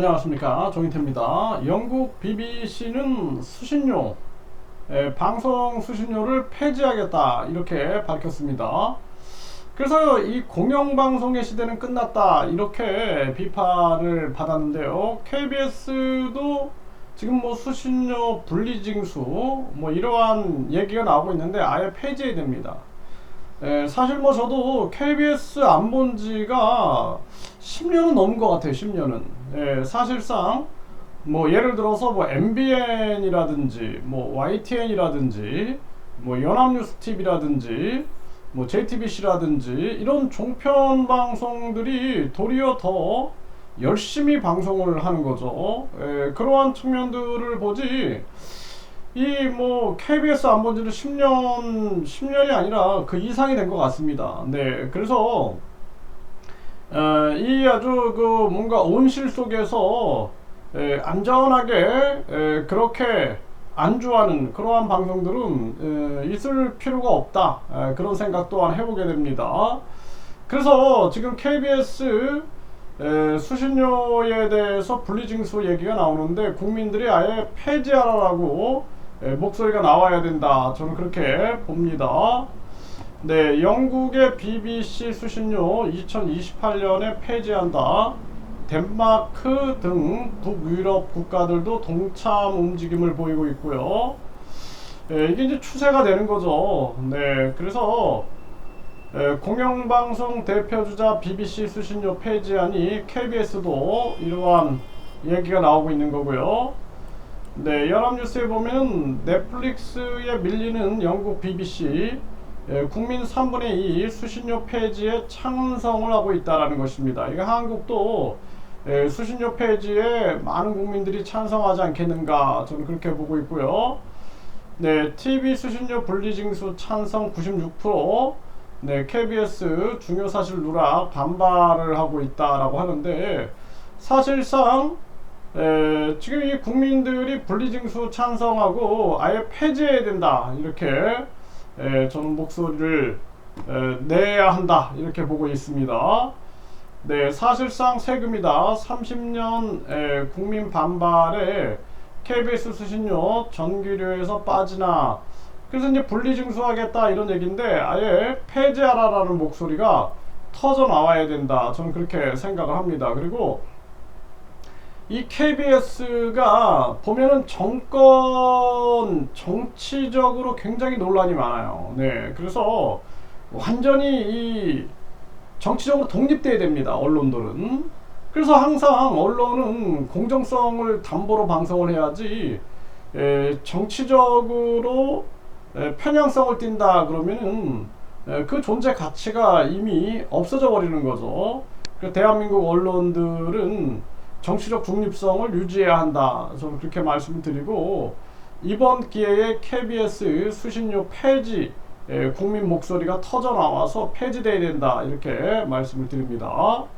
안녕하십니까 정인태입니다. 영국 BBC는 수신료 에, 방송 수신료를 폐지하겠다 이렇게 밝혔습니다. 그래서 이 공영방송의 시대는 끝났다 이렇게 비판을 받았는데요. KBS도 지금 뭐 수신료 분리징수 뭐 이러한 얘기가 나오고 있는데 아예 폐지해야 됩니다. 에, 사실 뭐 저도 KBS 안 본 지가 10년은 넘은 것 같아요. 10년은. 예, 사실상 뭐 예를 들어서 뭐 MBN이라든지 뭐 YTN이라든지 뭐 연합뉴스 TV라든지 뭐 JTBC라든지 이런 종편 방송들이 도리어 더 열심히 방송을 하는 거죠. 예, 그러한 측면들을 보지. 이 뭐 KBS 안 본 지는 10년 10년이 아니라 그 이상이 된 것 같습니다. 네, 그래서 어, 이 아주 그 뭔가 온실 속에서 에, 안전하게 에, 그렇게 안주하는 그러한 방송들은 에, 있을 필요가 없다 에, 그런 생각 또한 해보게 됩니다. 그래서 지금 KBS 에, 수신료에 대해서 분리징수 얘기가 나오는데 국민들이 아예 폐지하라고 에, 목소리가 나와야 된다. 저는 그렇게 봅니다. 네, 영국의 BBC 수신료 2028년에 폐지한다. 덴마크 등 북유럽 국가들도 동참 움직임을 보이고 있고요. 예, 이게 이제 추세가 되는 거죠. 네, 그래서 예, 공영방송 대표주자 BBC 수신료 폐지안이 KBS도 이러한 얘기가 나오고 있는 거고요. 네, 연합뉴스에 보면 넷플릭스에 밀리는 영국 BBC 예, 국민 3분의 2 수신료 폐지에 찬성을 하고 있다라는 것입니다. 이게 한국도 예, 수신료 폐지에 많은 국민들이 찬성하지 않겠는가 저는 그렇게 보고 있고요. 네, TV 수신료 분리징수 찬성 96%, 네, KBS 중요 사실 누락 반발을 하고 있다라고 하는데 사실상 에, 지금 이 국민들이 분리징수 찬성하고 아예 폐지해야 된다 이렇게 에, 저는 목소리를 에, 내야 한다 이렇게 보고 있습니다. 네, 사실상 세금이다. 30년 에, 국민 반발에 KBS 수신료 전기료에서 빠지나 그래서 이제 분리징수하겠다 이런 얘기인데 아예 폐지하라라는 목소리가 터져 나와야 된다. 저는 그렇게 생각을 합니다. 그리고 이 KBS가 보면은 정권 정치적으로 굉장히 논란이 많아요. 네, 그래서 완전히 이 정치적으로 독립돼야 됩니다. 언론들은. 그래서 항상 언론은 공정성을 담보로 방송을 해야지 에, 정치적으로 에, 편향성을 띈다 그러면은 에, 그 존재 가치가 이미 없어져 버리는 거죠. 그 대한민국 언론들은 정치적 중립성을 유지해야 한다. 저는 그렇게 말씀드리고 이번 기회에 KBS 수신료 폐지 에, 국민 목소리가 터져 나와서 폐지돼야 된다 이렇게 말씀을 드립니다.